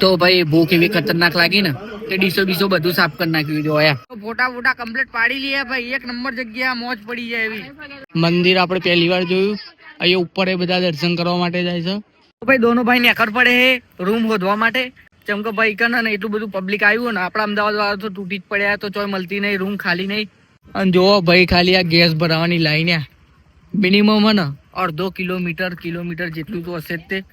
તો ભાઈ ભૂખ એવી ખતરનાક લાગી ને કે ડીસો બીસો બધું સાફ કરી નાખ્યું જોયા ફોટા ફોટા કમ્પ્લીટ પાડી લીયા ભાઈ એક નંબર જગ્યા મોજ પડી જાય એવી. મંદિર આપણે પહેલી વાર જોયું. અહીંયા ઉપર એ બધા દર્શન કરવા માટે જાય છે. ભાઈ દોનો ભાઈ નેકર પડે હે રૂમ શોધવા માટે. જેમ કે ભાઈ કને ને એટલું બધું પબ્લિક આવ્યું ને આપણા અમદાવાદ વાળા તો તૂટી જ પડ્યા તો ચોય મળતી નહીં રૂમ ખાલી નહીં. અને જો ભાઈ ખાલી આ ગેસ ભરાવાની લાઈન આ. મિનિમમ ને અડધો કિલોમીટર કિલોમીટર જેટલું તો હશે જ તે.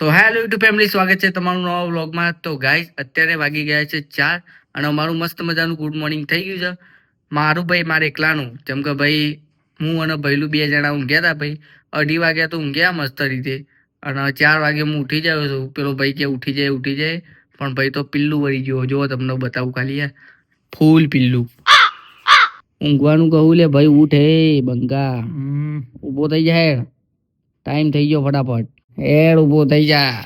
સો હેલો યુટ્યુબ ફેમિલી સ્વાગત છે તમારું નવા વ્લોગમાં. તો ગાઈસ અત્યારે વાગી ગયા છે ચાર અને અમારું મસ્ત મજાનું ગુડ મોર્નિંગ થઈ ગયું છે. મારું ભાઈ મારે એકલાનું. જેમ કે ભાઈ હું અને ભૈલું બે જણા ઊંઘ્યા હતા ભાઈ. અઢી વાગ્યા તો ઊંઘ્યા મસ્ત રીતે. અને ચાર વાગે હું ઉઠી જાઉં છું. પેલો ભાઈ કે ઉઠી જાય ઉઠી જાય. પણ ભાઈ તો પિલ્લું વળી ગયો. જો તમને બતાવું ખાલી યાર ફૂલ પિલ્લું. ઊંઘવાનું કહું લે ભાઈ ઉઠે બંગા. ઊભો થઈ જાય. ટાઈમ થઈ ગયો ફટાફટ. હેડ ઊભો થઈ જા.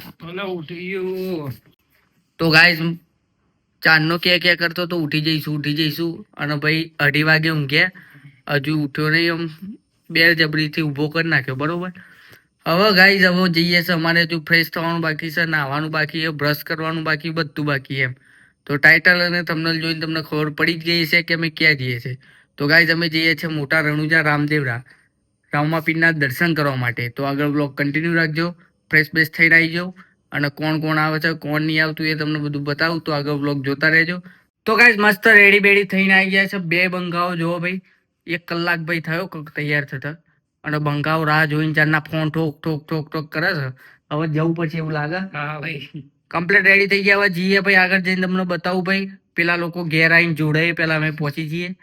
તો ગાઈસ ચાંદનો કે કે કરતો તો ઉઠી જઈશું ઉઠી જઈશું. અને ભાઈ અઢી વાગે ઊંઘે. હજુ ઉઠ્યો નહીં, આમ બે જબરીથી ઊભો કરી નાખ્યો, બરોબર? હવે ગાઈઝ હવે જઈએ છે અમારે હજુ ફ્રેશ થવાનું બાકી છે, નાહવાનું બાકી છે બ્રશ કરવાનું બાકી, બધું બાકી એમ. તો ટાઇટલ અને તમને જોઈને તમને ખબર પડી જ ગઈ છે કે અમે ક્યાં જઈએ છીએ. તો ગાઈઝ અમે જઈએ છીએ મોટા રણુજા રામદેવરા. રામાપીરના દર્શન કરવા માટે. તો આગળ બ્લોગ કન્ટિન્યુ રાખજો. ફ્રેશ બેશ થઈને આવી જાઓ અને કોણ કોણ આવે છે કોણ નહીં આવતું એ તમને બધું બતાવું. તો આગળ બ્લોગ જોતા રહેજો. તો કાંઈ મસ્ત રેડી બેડી થઈને આવી ગયા છે. બે બંગાઓ જોવો ભાઈ. એક કલાક ભાઈ થયો તૈયાર થતા. અને બંગાઓ રાહ જોઈને ચારના ફોન ઠોક ઠોક ઠોક ઠોક કરે છે. હવે જવું પછી એવું લાગે. હા ભાઈ. કમ્પ્લીટ રેડી થઈ ગયા હવે જઈએ ભાઈ આગળ જઈને તમને બતાવું ભાઈ. પેલા લોકો ઘેર આવીને જોડે પેલા અમે પહોંચી જઈએ.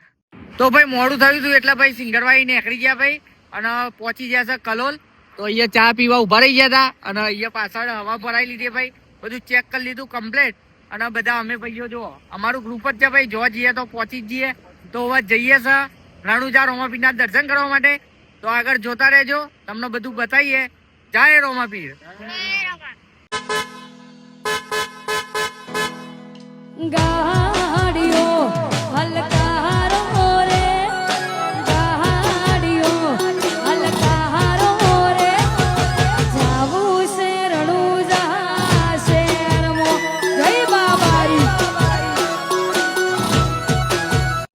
તો ભાઈ મોડું થયું હતું એટલે ભાઈ સિંગરવાઈ નીકળી ગયા ભાઈ. અને પહોંચી ગયા છે કલોલ. તો અહીંયા ચા પીવા ઊભા રહી ગયા હતા અને અહીંયા પાછળ હવા ભરાઈ લીધી ભાઈ. બધું ચેક કરી લીધું કમ્પ્લેટ અને બધા અમે ભાઈઓ જો અમારું ગ્રુપ જ છે ભાઈ. જો જઈએ તો પહોંચી જઈએ. તો હવે જઈએ છે રણુજા રોમાપીરના દર્શન કરવા માટે. તો આગળ જોતા રહેજો. તમને બધું બતાવીએ. જાય રોમાપીર. ગાડીઓ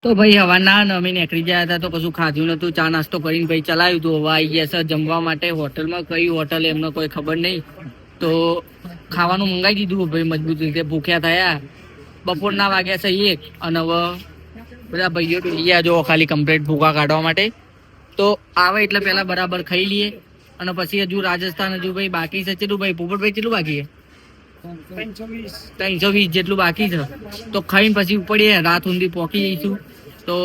તો ભાઈ હવાના ના અમે નીકળી ગયા હતા તો કશું ખાધું નતું ચા નાસ્તો કરીને ભાઈ ચલાવ્યું હતું હવે આવી ગયા છે જમવા માટે. હોટલમાં કઈ હોટલ એમને કોઈ ખબર નહીં. તો ખાવાનું મંગાવી દીધું ભાઈ મજબૂત રીતે. ભૂખ્યા થયા. બપોરના વાગ્યા છે એક. અને હવે બધા ભાઈઓ તો ગયા જો ખાલી કમ્પ્લેટ ભૂખા કાઢવા માટે. તો આવે એટલે પહેલાં બરાબર ખાઈ લઈએ. અને પછી હજુ રાજસ્થાન હજુ ભાઈ બાકી છે. કેટલું ભાઈ? પોપટભાઈ કેટલું બાકી છે? ત્રણસો વીસ. જેટલું બાકી છે. તો ખાઈને પછી ઉપડીએ. રાત ઊંધી પહોંચી જઈશું. તો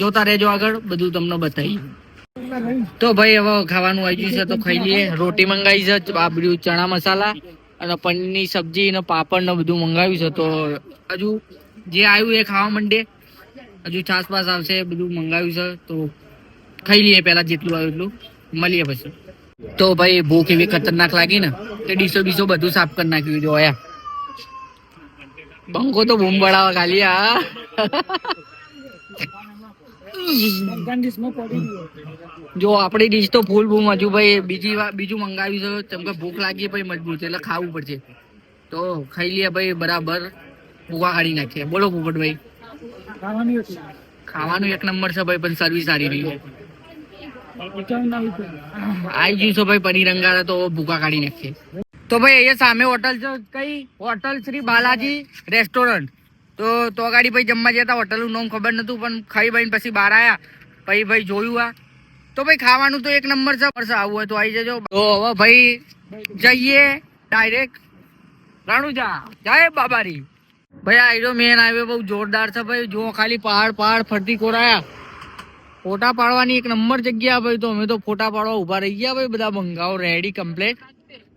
જોતા રહેજો આગળ, બધું તમને બતાવી તો ભાઈ, હવે ખાવાનું આવી ગયું છે, તો ખાઈ લઈએ. રોટી મંગાવી છે બાબડ્યું ચણા મસાલા અને પનીરની સબ્જી અને પાપડ ને બધું મંગાવ્યું છે, તો હજુ જે આવ્યું એ ખાવા માંડે. હજુ છાસ પાસ આવશે, બધું મંગાવ્યું છે, તો ખાઈ લઈએ પહેલાં જેટલું આવ્યું એટલું. મળીએ પછી. તો ભાઈ, ભૂખ એવી ખતરનાક લાગી ને તે ડીસો બીસો બધું સાફ કરી નાખ્યું જોયા બંકો તો બૂમ બળાવા ખાલી આ જો આપણી ડીશ તો ફૂલ બૂમ હજુ ભાઈ. બીજી વાર બીજું મંગાવ્યું છે. કેમ ભૂખ લાગી ભાઈ મજબૂત એટલે ખાવું પડશે. તો ખાઈ લઈએ ભાઈ બરાબર. ભૂખા કાઢી નાખીએ. બોલો પોપટભાઈ ખાવાનું એક નંબર છે ભાઈ, પણ સર્વિસ સારી રહી આવી ગયું ભાઈ પનીર અંગારા, તો ભૂખા કાઢી નાખીએ. તો ભાઈ અહીંયા સામે હોટલ છે. કઈ? હોટલ શ્રી બાલાજી રેસ્ટોરન્ટ તો તો ગાડી ભાઈ જમવા જતા હોટલનું નામ ખબર નહોતું પણ ખાઈ ભાઈ પછી બહાર આવ્યા પછી ભાઈ જોયું આ. તો ભાઈ ખાવાનું તો એક નંબર છે. પરસે આવું હોય તો આવી જજો. તો હવે ભાઈ જઈએ ડાયરેક્ટ રાણુજા, જય બાબારી. ભાઈ આઈડો મેન હાઈવે બહુ જોરદાર છે ભાઈ. જો ખાલી પહાડ પહાડ ફરતી કોરાયા. ફોટા પાડવાની એક નંબર જગ્યા ભાઈ. તો અમે તો ફોટા પાડવા ઊભા રહી ગયા ભાઈ. બધા બંગાઓ રેડી કમ્પ્લેટ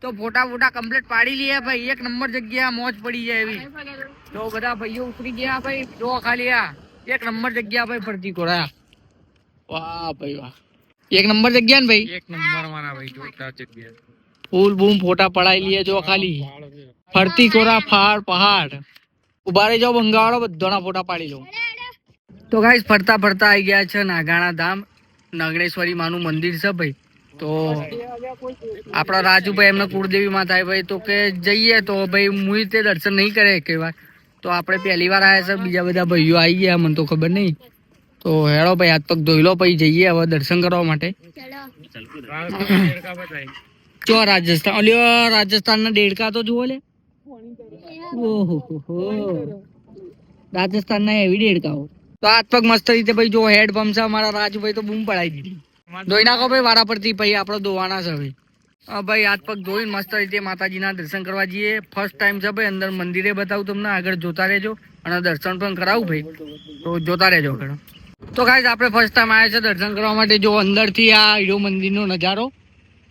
તો ફોટા ફોટા કમ્પ્લીટ પાડી લઈએ ભાઈ. એક નંબર જગ્યા મોજ પડી જાય એવી. તો બધા ભાઈઓ ઉતરી ગયા ભાઈ. જો ખાલી આ એક નંબર જગ્યા ભાઈ ફરતી કોરા વાહ ભાઈ વાહ. એક નંબર જગ્યા ને ભાઈ? એક નંબર મારા ભાઈ જોરદાર જગ્યા. ફૂલ બૂમ ફોટા પડાઈ લઈએ જો ખાલી ફરતી કોરા પહાડ પહાડ. ઊભા રહી જાઓ બંગાળો બધાના ફોટા પાડી લો તો ગાઈસ ફરતા ફરતા આવી ગયા છે નાગાણા ધામ. નાગણેશ્વરી માનું મંદિર છે ભાઈ. તો આપણા રાજુભાઈ એમને કુળદેવી માં ભાઈ, તો કે જઈએ તો ભાઈ મુઈ તે દર્શન નહીં કરે કે તો આપણે પહેલી વાર આવ્યા છે, બીજા બધા ભાઈઓ આવી ગયા, મને તો ખબર નહીં. તો હેડો ભાઈ હાથ પગ ધોઈ લો પછી જઈએ હવે દર્શન કરવા માટે. ચો રાજસ્થાન ઓલ્યો રાજસ્થાનના દેડકા તો જુઓ લે. ઓહો. રાજસ્થાનના એવી દેડકાઓ. તો હાથ પગ મસ્ત રીતે ભાઈ જો હેડ પંપ છે, અમારા રાજુભાઈ તો બૂમ પડાવી દીધી. ધોઈ નાખો ભાઈ વારા પરથી ભાઈ આપણે ધોવાના છે ભાઈ. ભાઈ હાથ પગ ધોઈને મસ્ત રીતે માતાજીના દર્શન કરવા જઈએ. ફર્સ્ટ ટાઈમ છે ભાઈ અંદર મંદિરે બતાવું તમને. આગળ જોતા રહેજો અને દર્શન પણ કરાવું ભાઈ. તો જોતા રહેજો આગળ. તો ગાઈઝ આપણે ફર્સ્ટ ટાઈમ આવ્યા છે દર્શન કરવા માટે. જો અંદરથી આ આઈડો મંદિરનો નજારો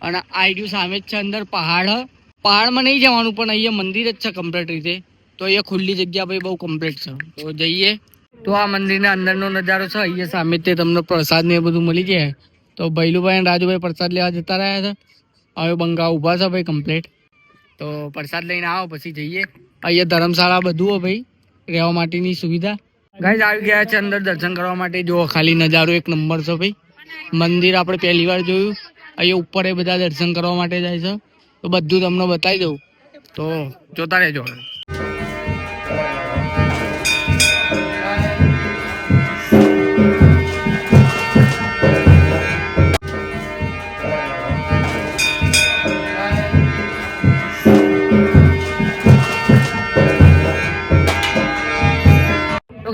અને આઈડ્યુ સામે જ છે અંદર પહાડ. પહાડમાં નહીં જવાનું પણ અહીંયા મંદિર જ છે કમ્પ્લીટ રીતે. તો અહીંયા ખુલ્લી જગ્યા ભાઈ બહુ કમ્પ્લીટ છે. તો જઈએ. તો આ મંદિરના અંદરનો નજારો છે અહીંયા સામે તે તમને પ્રસાદ ને એ બધું મળી જાય. તો ભૈલુભાઈ અને રાજુભાઈ પ્રસાદ લેવા જતા રહ્યા છે. હવે બંગા ઊભા છે ભાઈ કમ્પ્લીટ તો પ્રસાદ લઈને આવો, પછી જઈએ. અહીંયા ધર્મશાળા બધું હો ભાઈ. રહેવા માટેની સુવિધા. ગાઈઝ આવી ગયા છે અંદર દર્શન કરવા માટે. જો ખાલી નજારો એક નંબર છે ભાઈ. મંદિર આપણે પહેલી વાર જોયું. અહીંયા ઉપર એ બધા દર્શન કરવા માટે જાય છે. તો બધું તમને બતાવી દઉં. તો જોતા રહેજો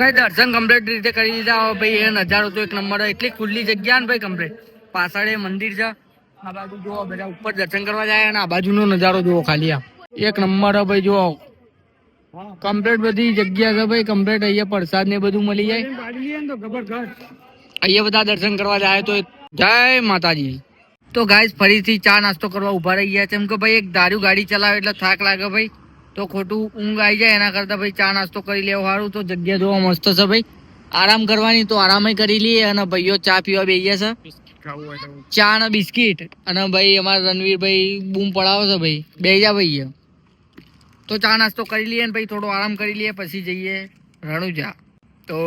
કઈ દર્શન કમ્પ્લીટ રીતે કરી દીધા. ભાઈ એ નજારો તો એક નંબર. એટલી ખુલ્લી જગ્યા ને ભાઈ કમ્પ્લીટ પાછળ એ મંદિર છે. આ બાજુ જુઓ, બધા ઉપર દર્શન કરવા જાય અને આ બાજુનો નજારો જુઓ ખાલી આ. એક નંબર ભાઈ, જુઓ. કમ્પ્લીટ બધી જગ્યા છે ભાઈ કમ્પ્લીટ અહીંયા પ્રસાદ ને બધું મળી જાય. અહીંયા બધા દર્શન કરવા જાય તો જય માતાજી. તો ગાય ફરીથી ચા નાસ્તો કરવા ઊભા રહી ગયા છે. એમ કે ભાઈ, એક દારૂ ગાડી ચલાવે એટલે થાક લાગે ભાઈ. તો ખોટું ઊંઘ આવી જાય એના કરતા ભાઈ ચા નાસ્તો કરી લેવો સારું તો જગ્યા જોવા મસ્ત છે ભાઈ. આરામ કરવાની તો આરામ કરી લઈએ અને ભાઈઓ ચા પીવા બે છે. ચા અને બિસ્કિટ. અને ભાઈ અમારા રણવીરભાઈ બૂમ પડાવે છે ભાઈ. બે જા ભાઈ તો ચા નાસ્તો કરી લઈએ ને ભાઈ થોડો આરામ કરી લઈએ પછી જઈએ રણુજા તો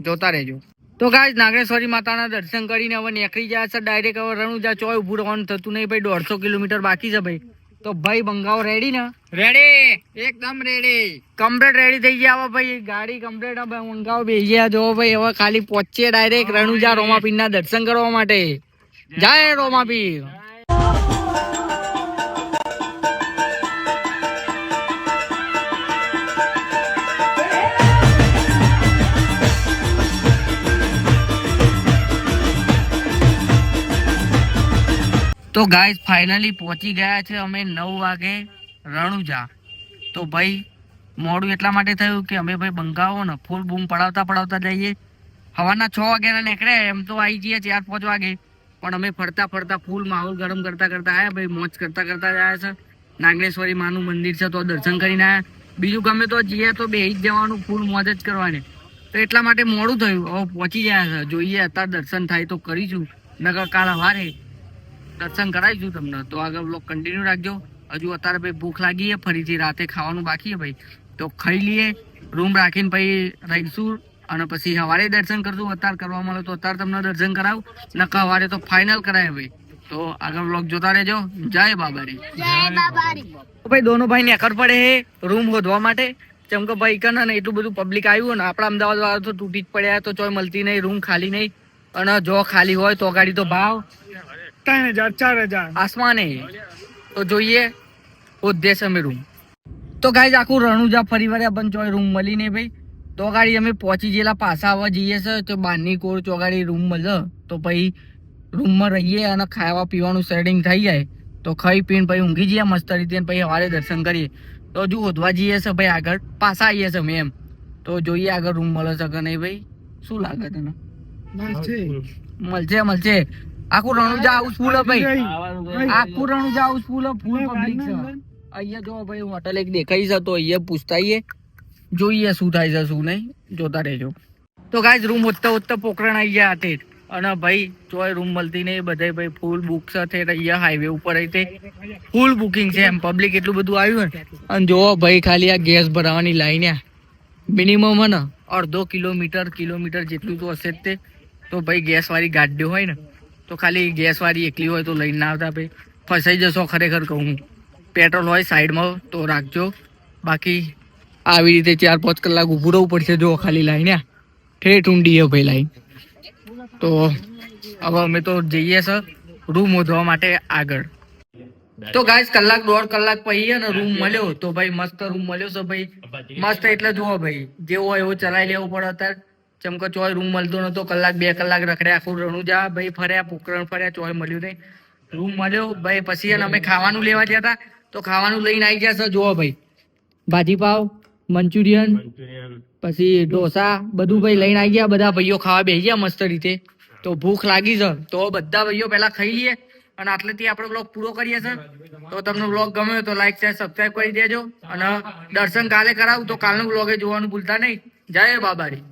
જોતા રહેજો. તો ગાય નાગેશ્વરી માતાના દર્શન કરીને હવે નીકળી જાય છે. ડાયરેક્ટ હવે રણુજા ચોય ઊભું રહેવાનું થતું નહીં ભાઈ. દોઢસો કિલોમીટર બાકી છે ભાઈ. તો ભાઈ બંગાવ રેડી ને? રેડી એકદમ રેડી કમ્પ્લેટ રેડી થઈ ગયા હવે ભાઈ. ગાડી કમ્પ્લેટ હવે બંગાઓ બેસી ગયા. જો ભાઈ હવે ખાલી પહોંચીએ ડાયરેક્ટ રણુજા રોમાપીરના દર્શન કરવા માટે. જાય રોમાપીર. તો ગાઈસ ફાઇનલી પહોંચી ગયા છે અમે નવ વાગે રણુજા. તો ભાઈ, મોડું એટલા માટે થયું કે અમે ભાઈ બંગાવો ને ફૂલ બૂમ પડાવતા પડાવતા જઈએ. સવારના છ વાગ્યાના નીકળ્યા એમ તો આવી જઈએ ચાર પાંચ વાગે. પણ અમે ફરતા ફરતા ફૂલ માહોલ ગરમ કરતા કરતા આવ્યા ભાઈ, મોજ કરતા કરતા આવ્યા છે. નાગેશ્વરી માનું મંદિર છે, તો દર્શન કરીને આવ્યા બીજું ગમે તો જઈએ તો બેસી જ જવાનું ફૂલ મોજ જ કરવાની. તો એટલા માટે મોડું થયું. હવે પહોંચી ગયા છે. જોઈએ, અત્યારે દર્શન થાય તો કરીશું. નકર કાલ સવારે દર્શન કરાવીશું તમને. તો આગળ બ્લોગ કન્ટિન્યુ રાખજો. હજુ અત્યારે ભાઈ ભૂખ લાગી છે ફરીથી રાતે ખાવાનું બાકી છે ભાઈ. તો ખાઈ લઈએ રૂમ રાખીને પછી રહીશું અને પછી સવારે દર્શન કરશું. અત્યારે કરવા મળે તો અત્યારે તમને દર્શન કરાવું. ને સવારે તો ફાઇનલ કરાય ભાઈ. તો આગળ બ્લોક જોતા રહેજો. જય બાબારી. તો ભાઈ દોનો ભાઈ ને એકર પડે હે રૂમ શોધવા માટે. જેમ કે ભાઈ કને ને એટલું બધું પબ્લિક આવ્યું ને આપણા અમદાવાદ વાળા તો તૂટી જ પડ્યા તો ચોય મળતી નહીં રૂમ ખાલી નહીં. અને જો ખાલી હોય તો ગાડી તો ભાવ. ત્રણ હજાર ચાર હજાર. આસમાને. તો જોઈએ ઉદ્દેશ અમે રૂમ. તો ગાઈઝ આખું રણુજા ફરી વાર આપણને ચોય રૂમ મળી નહીં ભાઈ. તો ગાડી અમે પહોંચી ગયેલા પાછા આવવા જઈએ છે તો બારની કોર ચોગાડી રૂમ મળે તો પછી રૂમમાં રહીએ અને ખાવા પીવાનું સેટિંગ થઈ જાય. તો ખાઈ પીને પછી ઊંઘી જઈએ મસ્ત રીતે પછી સવારે દર્શન કરીએ. તો હજુ ઓધવા જઈએ છે ભાઈ આગળ. પાછા આવીએ છે અમે એમ. તો જોઈએ આગળ રૂમ મળે છે કે નહીં ભાઈ? શું લાગે તને? મળશે મળશે. આખું રણુજા હાઉસ ફૂલ ભાઈ. આખું Ranuja house full full public છે. અહીંયા જો ભાઈ હોટલ એક દેખાઈ છે તો અહીંયા પૂછતાઈએ. જોઈએ શું થાય છે શું નહીં. જોતા રહેજો. તો ગાઈઝ રૂમ હોતતા હોતતા પોકરણ આવી ગયા તે અને ભાઈ ચોય રૂમ મળતી નહીં. બધે ભાઈ ફૂલ બુક સાથે અહીંયા હાઈવે ઉપર તે ફૂલ બુકિંગ છે એમ. પબ્લિક એટલું બધું આવ્યું ને. અને જો ભાઈ ખાલી આ ગેસ ભરાવાની લાઈન મિનિમમ ને અડધો કિલોમીટર કિલોમીટર જેટલું તો હશે જ તે. તો ભાઈ ગેસ વાળી ગાડીઓ હોય ને તો ખાલી ગેસવાળી એકલી હોય તો લઈને ના આવતા ભાઈ. ફસાઈ જશો ખરેખર કહું પેટ્રોલ હોય સાઈડમાં તો રાખજો. બાકી આવી રીતે ચાર પાંચ કલાક ઊભું રહેવું પડશે જો ખાલી લાઈને ઠેઠ ઊંડી હે ભાઈ લાઈન. તો હવે અમે તો જઈએ છે રૂમ શોધવા માટે આગળ. તો ગાઈસ કલાક, દોઢ કલાક પછી ને રૂમ મળ્યો. તો ભાઈ મસ્ત રૂમ મળ્યો છે ભાઈ. મસ્ત એટલે જુઓ ભાઈ, જેવો એવો ચલાવી લેવો પડે અત્યારે. જેમ કે ચોય રૂમ મળતો નતો કલાક બે કલાક રખડ્યા આખું રણુજા ભાઈ ફર્યા પોકરણ ફર્યા ચોય મળ્યું નહીં. રૂમ મળ્યો ભાઈ પછી અમે ખાવાનું લેવા ગયા હતા તો ખાવાનું લઈને આવી ગયા સર જુઓ ભાઈ. ભાજી પાવ મંચુરિયન પછી ઢોસા બધું ભાઈ લઈને આવી ગયા બધા ભાઈઓ ખાવા બેસી ગયા મસ્ત રીતે. તો ભૂખ લાગી છે તો બધા ભાઈઓ પહેલા ખાઈ લઈએ અને આટલેથી આપણો બ્લોગ પૂરો કરીએ સર તો તમને બ્લોગ ગમ્યો તો લાઈક શેર સબસ્ક્રાઈબ કરી દેજો અને દર્શન કાલે કરાવું તો કાલનું બ્લોગે જોવાનું ભૂલતા નહીં. જય બાબારી.